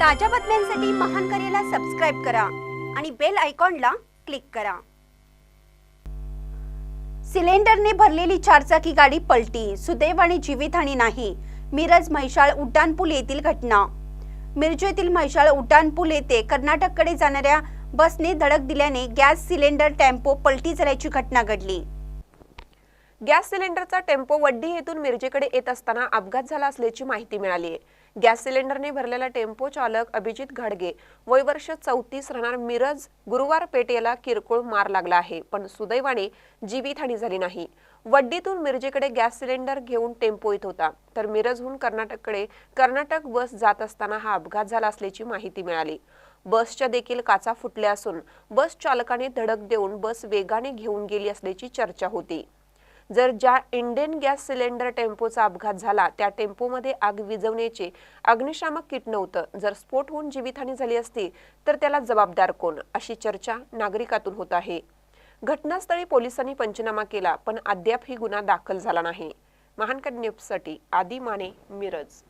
ताज्या बातम्यांसाठी महान करेला सबस्क्राईब करा आणि बेल आयकॉनला क्लिक करा. सिलेंडरने भरलेली चारचाकी गाडी पलटी. सुदैवाने जीवितहानी नाही. मिरज म्हैसाळ उड्डाणपूल येथील घटना. मिरज येथील म्हैसाळ उड्डाणपूल येथे कर्नाटककडे जाणाऱ्या बसने धडक दिल्याने गॅस सिलेंडर टेम्पो पलटी झाल्याची घटना घडली. गॅस सिलेंडरचा टेम्पो वड्डी येथून मिरजेकडे येत असताना अपघात झाला असल्याची माहिती मिळाली आहे. गॅस सिलेंडरने भरलेला टेम्पो चालक अभिजित घाडगे वय वर्ष चौतीस राहणार मिरज गुरुवार पेठ याला किरकोळ मार लागला आहे पण सुदैवाने जीवितहानी झाली नाही. वड्डीतून मिरजेकडे गॅस सिलेंडर घेऊन टेम्पो येत होता तर मिरजहून कर्नाटककडे कर्नाटक बस जात असताना हा अपघात झाला असल्याची माहिती मिळाली. बसच्या देखील काचा फुटल्या असून बस चालकाने धडक देऊन बस वेगाने घेऊन गेली असल्याची चर्चा होती. जर ज्या इंडियन गॅस सिलेंडर टेम्पोचा अपघात झाला त्या टेम्पोमध्ये आग विझवण्याचे अग्निशामक किट नव्हतं. जर स्फोट होऊन जीवितहानी झाली असती तर त्याला जबाबदार कोण? अशी चर्चा नागरिकातून होत आहे. घटनास्थळी पोलिसांनी पंचनामा केला पण अद्याप ही गुन्हा दाखल झाला नाही. महानकड न्यूजसाठी आदी माने मिरज.